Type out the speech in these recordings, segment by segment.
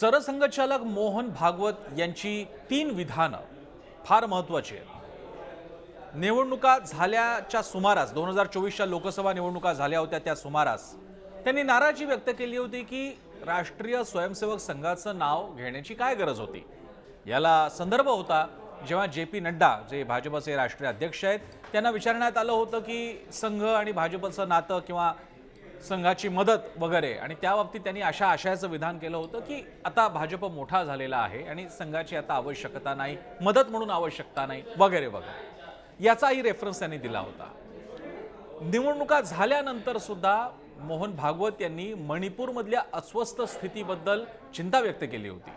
सरसंघचालक मोहन भागवत यांची तीन विधानं फार महत्त्वाची आहेत. निवडणुका झाल्याच्या सुमारास दोन हजार चोवीसच्या लोकसभा निवडणुका झाल्या होत्या त्या सुमारास त्यांनी नाराजी व्यक्त केली होती की राष्ट्रीय स्वयंसेवक संघाचं नाव घेण्याची काय गरज होती? याला संदर्भ होता जेव्हा जे पी नड्डा जे भाजपचे राष्ट्रीय अध्यक्ष आहेत त्यांना विचारण्यात आलं होतं की संघ आणि भाजपचं नातं किंवा संघाची मदत वगैरे. आणि त्या बाबतीत त्यांनी अशा आशयाचं विधान केलं होतं की आता भाजप मोठा झालेला आहे आणि संघाची आता आवश्यकता नाही मदत म्हणून आवश्यकता नाही वगैरे वगैरे. याचाही रेफरन्स त्यांनी दिला होता. निवडणुका झाल्यानंतर सुद्धा मोहन भागवत यांनी मणिपूरमधल्या अस्वस्थ स्थितीबद्दल चिंता व्यक्त केली होती.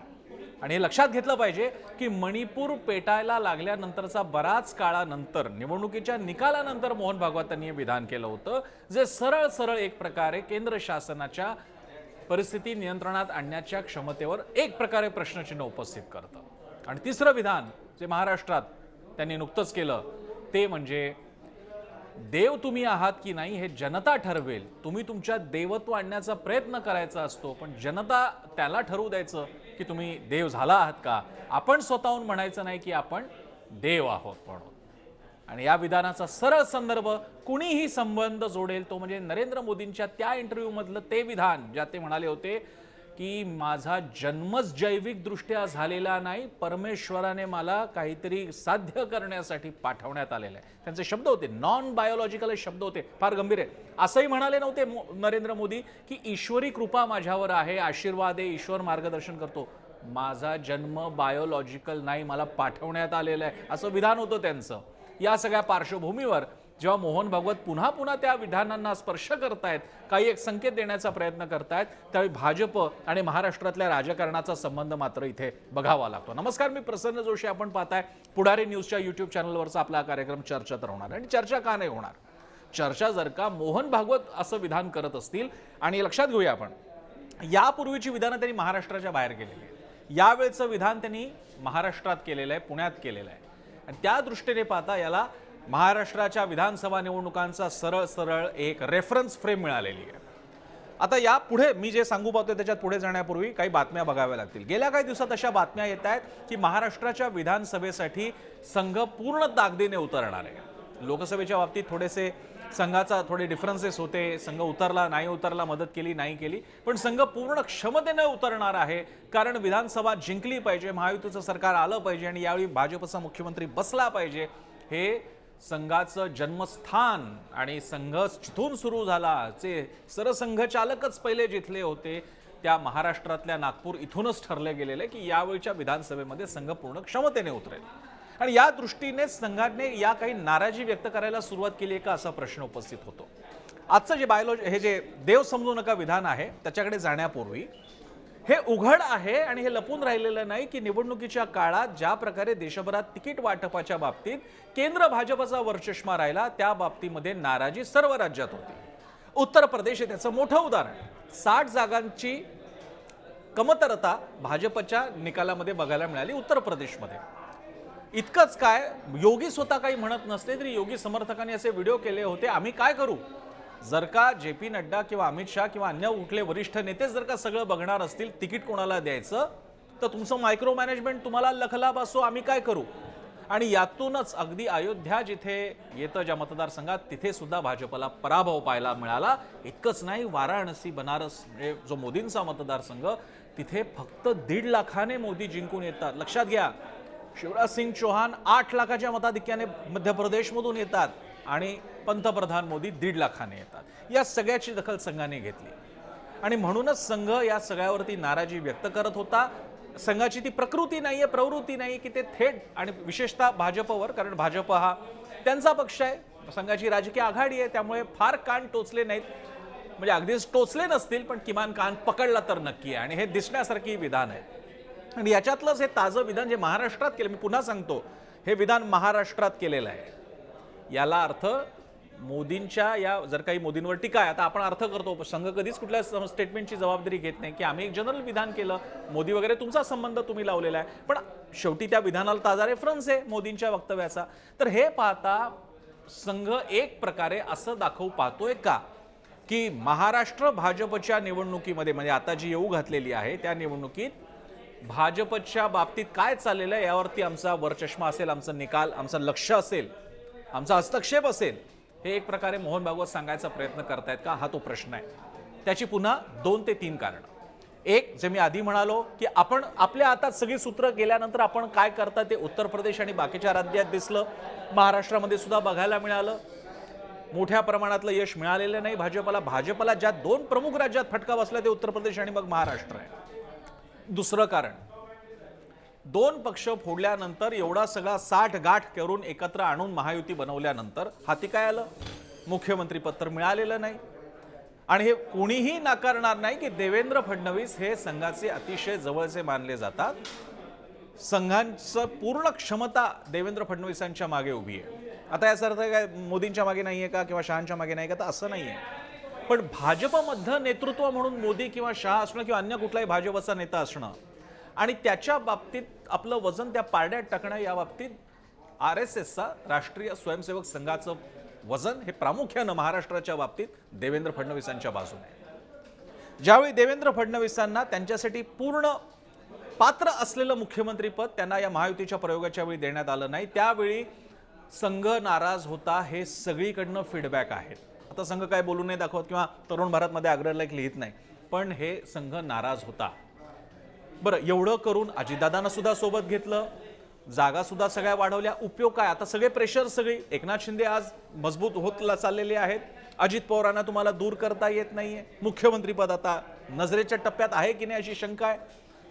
आणि हे लक्षात घेतलं पाहिजे की मणिपूर पेटायला लागल्यानंतरचा बराच काळानंतर निवडणुकीच्या निकालानंतर मोहन भागवतांनी हे विधान केलं होतं जे सरळ सरळ एक प्रकारे केंद्र शासनाच्या परिस्थिती नियंत्रणात आणण्याच्या क्षमतेवर एक प्रकारे प्रश्नचिन्ह उपस्थित करतं. आणि तिसरं विधान जे महाराष्ट्रात त्यांनी नुकतंच केलं ते म्हणजे देव तुम्ही आहात की नाही हे जनता ठरवेल. तुम्ही तुमच्या देवत्व आणण्याचा प्रयत्न करायचा असतो पण जनता त्याला ठरवू द्यायचं की तुम्ही देव झाला आहात का? आपण स्वतःहून म्हणायचं नाही की आपण देव आहोत म्हणून. आणि या विधानाचा सरळ संदर्भ कुणीही संबंध जोडेल तो म्हणजे नरेंद्र मोदींच्या त्या इंटरव्ह्यूमधलं ते विधान ज्यात ते म्हणाले होते की माझा जन्मच जैविकदृष्ट्या झालेला नाही परमेश्वराने मला काहीतरी साध्य करण्यासाठी पाठवण्यात आलेलं आहे. त्यांचे शब्द होते नॉन बायोलॉजिकल शब्द होते फार गंभीर आहे. असंही म्हणाले नव्हते मो- नरेंद्र मोदी की ईश्वरी कृपा माझ्यावर आहे आशीर्वाद आहे ईश्वर मार्गदर्शन करतो. माझा जन्म बायोलॉजिकल नाही मला पाठवण्यात आलेला आहे असं विधान होतं त्यांचं. या सगळ्या पार्श्वभूमीवर जेव्हा मोहन भागवत पुन्हा पुन्हा त्या विधानांना स्पर्श करतायत काही एक संकेत देण्याचा प्रयत्न करतायत त्यावेळी भाजप आणि महाराष्ट्रातल्या राजकारणाचा संबंध मात्र इथे बघावा लागतो. नमस्कार मी प्रसन्न जोशी आपण पाहताय. पुढारी न्यूजच्या युट्यूब चॅनलवरचा आपला कार्यक्रम चर्चा तर होणार आणि चर्चा का नाही होणार? चर्चा जर का मोहन भागवत असं विधान करत असतील आणि लक्षात घेऊया आपण यापूर्वीची विधानं त्यांनी महाराष्ट्राच्या बाहेर केलेली आहेत. यावेळचं विधान त्यांनी महाराष्ट्रात केलेलं आहे पुण्यात केलेलं आहे. आणि त्या दृष्टीने पाहता याला महाराष्ट्राच्या विधानसभा निवडणुकांचा सरळ सरळ एक रेफरन्स फ्रेम मिळालेली आहे. आता या पुढे मी जे सांगू पाहतोय त्याच्यात पुढे जाण्यापूर्वी काही बातम्या बघाव्या लागतील. गेल्या काही दिवसात अशा बातम्या येत आहेत की महाराष्ट्राच्या विधानसभेसाठी संघ पूर्ण ताकदीने उतरणार आहे. लोकसभेच्या बाबतीत थोडेसे संघाचा थोडे डिफरन्सेस होते. संघ उतरला नाही उतरला मदत केली नाही केली. पण संघ पूर्ण क्षमतेने उतरणार आहे कारण विधानसभा जिंकली पाहिजे महायुतीचं सरकार आलं पाहिजे आणि यावेळी भाजपचा मुख्यमंत्री बसला पाहिजे हे संघाचं जन्मस्थान आणि संघ जिथून सुरू झाला जे सरसंघचालकच पहिले जिथले होते त्या महाराष्ट्रातल्या नागपूर इथूनच ठरले गेलेले की यावेळच्या विधानसभेमध्ये संघ पूर्ण क्षमतेने उतरेल. आणि या दृष्टीनेच संघाने या काही नाराजी व्यक्त करायला सुरुवात केली आहे का असा प्रश्न उपस्थित होतो. आजचं जे बायोलॉजी हे जे देव समजू नका विधान आहे त्याच्याकडे जाण्यापूर्वी हे उघड आहे आणि हे लपून राहिलेलं नाही की निवडणुकीच्या काळात ज्या प्रकारे देशभरात तिकीट वाटपाच्या बाबतीत केंद्र भाजपचा वरचष्मा राहिला त्या बाबतीमध्ये नाराजी सर्व राज्यात होती. उत्तर प्रदेश हे त्याचं मोठं उदाहरण. साठ जागांची कमतरता भाजपच्या निकालामध्ये बघायला मिळाली उत्तर प्रदेशमध्ये. इतकंच काय योगी स्वतः काही म्हणत नसले तरी योगी समर्थकांनी असे व्हिडिओ केले होते आम्ही काय करू? जर का जे पी नड्डा किंवा अमित शहा किंवा अन्य कुठले वरिष्ठ नेतेच जर का सगळं बघणार असतील तिकीट कोणाला द्यायचं? तर तुमचं मायक्रो मॅनेजमेंट तुम्हाला लखलाभ असो आम्ही काय करू? आणि यातूनच अगदी अयोध्या जिथे येतं ज्या मतदारसंघात तिथे सुद्धा भाजपला पराभव पाहायला मिळाला. इतकंच नाही वाराणसी बनारस म्हणजे जो मोदींचा मतदारसंघ तिथे फक्त दीड लाखाने मोदी जिंकून येतात. लक्षात घ्या शिवराज सिंग चौहान आठ लाखाच्या मताधिक्याने मध्य प्रदेशमधून येतात. आणि पंतप्रधान मोदी दीड लाखाने येतात. या सगळ्याची दखल संघाने घेतली. आणि म्हणूनच संघ या सगळ्यावरती नाराजी व्यक्त करत होता. संघाची ती प्रकृती नाही आहे प्रवृत्ती नाही की ते थेट आणि विशेषतः भाजपवर कारण भाजप हा त्यांचा पक्ष आहे. संघाची राजकीय आघाडी आहे त्यामुळे फार कान टोचले नाहीत. म्हणजे अगदीच टोचले नसतील पण किमान कान पकडला तर नक्की आहे. आणि हे दिसण्यासारखी विधान आहे आणि याच्यातलंच हे ताजं विधान जे महाराष्ट्रात केलं मी पुन्हा सांगतो हे विधान महाराष्ट्रात केलेलं आहे. याला अर्थ मोदींच्या या जर काही मोदींवर टीका आहे आता आपण अर्थ करतो संघ कधीच कुठल्या स्टेटमेंटची जबाबदारी घेत नाही की आम्ही एक जनरल विधान केलं मोदी वगैरे तुमचा संबंध तुम्ही लावलेला आहे. पण शेवटी त्या विधानाला ताजा रेफरन्स आहे मोदींच्या वक्तव्याचा. तर हे पाहता संघ एक प्रकारे असं दाखवू पाहतोय का? की महाराष्ट्र भाजपच्या निवडणुकीमध्ये म्हणजे आता जी येऊ घातलेली आहे त्या निवडणुकीत भाजपच्या बाबतीत काय चाललेलं आहे यावरती आमचा वरचष्मा असेल आमचा निकाल आमचं लक्ष असेल. आमचा हस्तक्षेप असेल हे एक प्रकारे मोहन भागवत सांगायचा प्रयत्न करतायत का? हा तो प्रश्न आहे. त्याची पुन्हा दोन ते तीन कारण. एक जे मी आधी म्हणालो की आपण आपल्या हातात सगळी सूत्र गेल्यानंतर आपण काय करता ते उत्तर प्रदेश आणि बाकीच्या राज्यात दिसलं. महाराष्ट्रामध्ये सुद्धा बघायला मिळालं. मोठ्या प्रमाणातलं यश मिळालेलं नाही भाजपला. भाजपला ज्या दोन प्रमुख राज्यात फटका बसला ते उत्तर प्रदेश आणि मग महाराष्ट्र आहे. दुसरं कारण दोन पक्ष फोडल्यानंतर एवढा सगळा साठ गाठ करून एकत्र आणून महायुती बनवल्यानंतर हाती काय आलं? मुख्यमंत्री पत्र मिळालेलं नाही. आणि हे कोणीही नाकारणार नाही की देवेंद्र फडणवीस हे संघाचे अतिशय जवळचे मानले जातात. संघांचं पूर्ण क्षमता देवेंद्र फडणवीसांच्या मागे उभी आहे. आता याचा अर्थ काय? मोदींच्या मागे नाही आहे का किंवा शहांच्या मागे नाही का? तर असं आहे पण भाजपमधलं नेतृत्व म्हणून मोदी किंवा शहा असणं किंवा अन्य कुठलाही भाजपचा नेता असणं आणि त्याच्या बाबतीत आपलं वजन त्या पारड्यात टाकणं या बाबतीत आर एस एसचा राष्ट्रीय स्वयंसेवक संघाचं वजन हे प्रामुख्यानं महाराष्ट्राच्या बाबतीत देवेंद्र फडणवीसांच्या बाजूने ज्यावेळी देवेंद्र फडणवीसांना त्यांच्यासाठी पूर्ण पात्र असलेलं मुख्यमंत्रीपद त्यांना या महायुतीच्या प्रयोगाच्या वेळी देण्यात आलं नाही त्यावेळी संघ नाराज होता हे सगळीकडनं फीडबॅक आहेत आता संघ काय बोलू नाही दाखवत किंवा तरुण भारतमध्ये आग्रहलेख लिहित नाही पण हे संघ नाराज होता. बरं एवढं करून अजितदादांना सुद्धा सोबत घेतलं. जागा सुद्धा सगळ्या वाढवल्या. उपयोग काय? आता सगळे प्रेशर सगळी. एकनाथ शिंदे आज मजबूत होत चाललेले आहेत. अजित पवारांना तुम्हाला दूर करता येत नाहीये. मुख्यमंत्रीपद आता नजरेच्या टप्प्यात आहे की नाही अशी शंका आहे.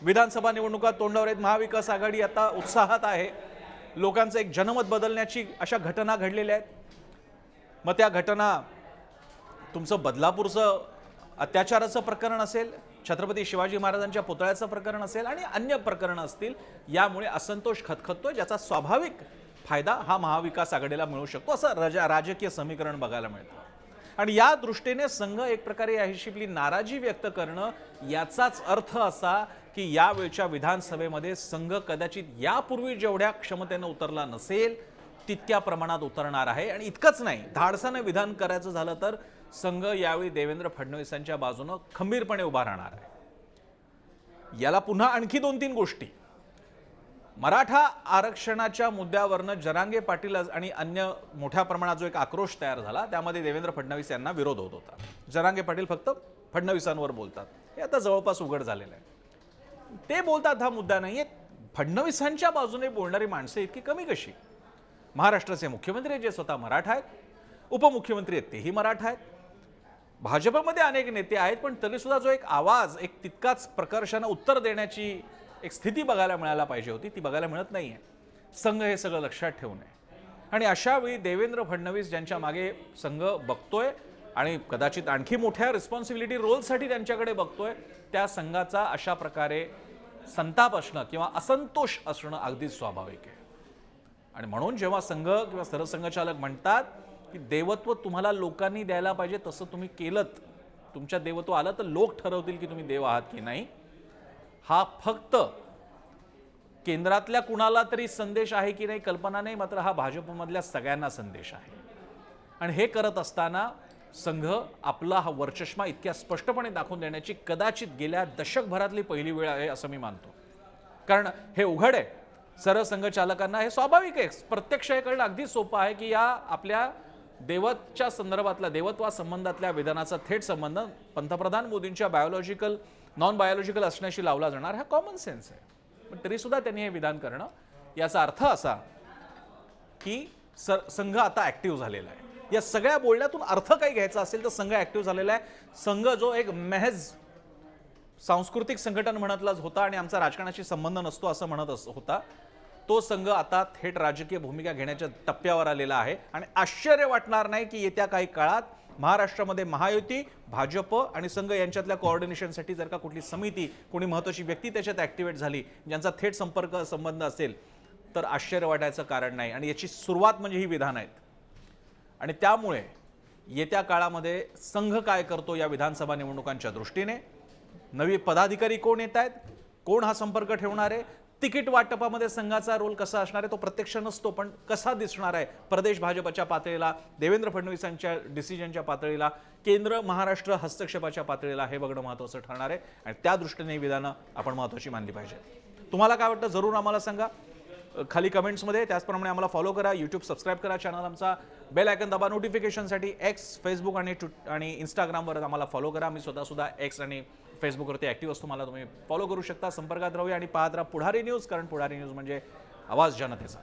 विधानसभा निवडणुका तोंडावर आहेत. महाविकास आघाडी आता उत्साहात आहे. लोकांचं एक जनमत बदलण्याची अशा घटना घडलेल्या आहेत. मग त्या घटना तुमचं बदलापूरचं अत्याचाराचं प्रकरण असेल छत्रपती शिवाजी महाराजांच्या पुतळ्याचं प्रकरण असेल आणि अन्य प्रकरणं असतील यामुळे असंतोष खतखततोय ज्याचा स्वाभाविक फायदा हा महाविकास आघाडीला मिळू शकतो असं राजा राजकीय समीकरण बघायला मिळतं. आणि या दृष्टीने संघ एक प्रकारे या हिशेबली नाराजी व्यक्त करणं याचाच अर्थ असा की यावेळच्या विधानसभेमध्ये संघ कदाचित यापूर्वी जेवढ्या क्षमतेनं उतरला नसेल तितक्या प्रमाणात उतरणार आहे. आणि इतकंच नाही धाडसानं विधान करायचं झालं तर संघ यावेळी देवेंद्र फडणवीसांच्या बाजूनं खंबीरपणे उभा राहणार आहे. याला पुन्हा आणखी दोन तीन गोष्टी. मराठा आरक्षणाच्या मुद्द्यावरनं जरांगे पाटील आणि अन्य मोठ्या प्रमाणात जो एक आक्रोश तयार झाला त्यामध्ये देवेंद्र फडणवीस यांना विरोध होत होता. जरांगे पाटील फक्त फडणवीसांवर बोलतात. हे आता जवळपास उघड झालेलं आहे. ते बोलतात हा मुद्दा नाहीये. फडणवीसांच्या बाजूने बोलणारी माणसं इतकी कमी कशी? महाराष्ट्राचे मुख्यमंत्री जे स्वतः मराठा आहेत उपमुख्यमंत्री आहेत तेही मराठा आहेत. भाजपमध्ये अनेक नेते आहेत पण तरीसुद्धा जो एक आवाज एक तितकाच प्रकर्षानं उत्तर देण्याची एक स्थिती बघायला मिळायला पाहिजे होती ती बघायला मिळत नाही आहे संघ हे सगळं लक्षात ठेवू नये. आणि अशावेळी देवेंद्र फडणवीस ज्यांच्या मागे संघ बघतोय आणि कदाचित आणखी मोठ्या रिस्पॉन्सिबिलिटी रोलसाठी त्यांच्याकडे बघतोय त्या संघाचा अशा प्रकारे संताप असणं किंवा असंतोष असणं अगदीच स्वाभाविक आहे. आणि म्हणून जेव्हा संघ किंवा सरसंघचालक म्हणतात की देवत्व तुम्हाला लोकांनी द्यायला पाहिजे तसं तुम्ही केलं तुमच्या देवत्व आलं तर लोक ठरवतील की तुम्ही देव आहात की नाही. हा फक्त केंद्रातल्या कुणाला तरी संदेश आहे की नाही कल्पना नाही मात्र हा भाजपमधल्या सगळ्यांना संदेश आहे. आणि हे करत असताना संघ आपला हा वर्चष्मा इतक्या स्पष्टपणे दाखवून देण्याची कदाचित गेल्या दशकभरातली पहिली वेळ आहे असं मी मानतो. कारण हे उघड आहे. सरळ संघचालकांना हे स्वाभाविक आहे. प्रत्यक्ष हे करणं अगदी सोपं आहे की या आपल्या देवतच्या संदर्भातल्या देवत्वा संबंधातल्या विधानाचा थेट संबंध पंतप्रधान मोदींच्या बायोलॉजिकल नॉन बायोलॉजिकल असण्याशी लावला जाणार हा कॉमन सेन्स आहे. पण तरी सुद्धा त्यांनी हे विधान करणं याचा अर्थ असा की सर संघ आता ऍक्टिव्ह झालेला आहे. या सगळ्या बोलण्यातून अर्थ काही घ्यायचा असेल तर संघ ऍक्टिव्ह झालेला आहे. संघ जो एक मेहज सांस्कृतिक संघटन म्हणतलाच होता आणि आमचा राजकारणाशी संबंध नसतो असं म्हणत अस- होता. तो संघ आता थेट राजकीय भूमिका घेण्याच्या टप्प्यावर आलेला आहे. आणि आश्चर्य वाटणार नाही की येत्या काही काळात महाराष्ट्रामध्ये महायुती भाजप आणि संघ यांच्यातल्या कोऑर्डिनेशनसाठी जर का कुठली समिती कोणी महत्त्वाची व्यक्ती त्याच्यात ॲक्टिवेट झाली ज्यांचा थेट संपर्क संबंध असेल तर आश्चर्य वाटायचं कारण नाही. आणि याची सुरुवात म्हणजे ही विधान आहेत. आणि त्यामुळे येत्या काळामध्ये संघ काय करतो या विधानसभा निवडणुकांच्या दृष्टीने? नवी पदाधिकारी कोण येत आहेत? कोण हा संपर्क ठेवणार आहे? तिकीट वाटपामध्ये संघाचा रोल कसा असणार आहे तो प्रत्यक्ष नसतो पण कसा दिसणार आहे? प्रदेश भाजपच्या पातळीला देवेंद्र फडणवीसांच्या डिसिजनच्या पातळीला केंद्र महाराष्ट्र हस्तक्षेपाच्या पातळीला हे बघणं महत्त्वाचं ठरणार आहे. आणि त्या दृष्टीने विधानं आपण महत्त्वाची मानली पाहिजे तुम्हाला काय वाटतं? जरूर आम्हाला सांगा. खाली कमेंट्समध्ये त्याचप्रमाणे आम्हाला फॉलो करा यूट्यूब सबस्क्राईब करा चॅनल आमचा. बेल आयकन दाबा नोटिफिकेशनसाठी एक्स फेसबुक आणि ट्विट आणि इंस्टाग्रामवर आम्हाला फॉलो करा. मी स्वतःसुद्धा एक्स आणि फेसबुकवरती ॲक्टिव्ह असतो मला तुम्ही फॉलो करू शकता. संपर्कात राहूया आणि पाहत राहा पुढारी न्यूज कारण पुढारी न्यूज म्हणजे आवाज जनतेचा.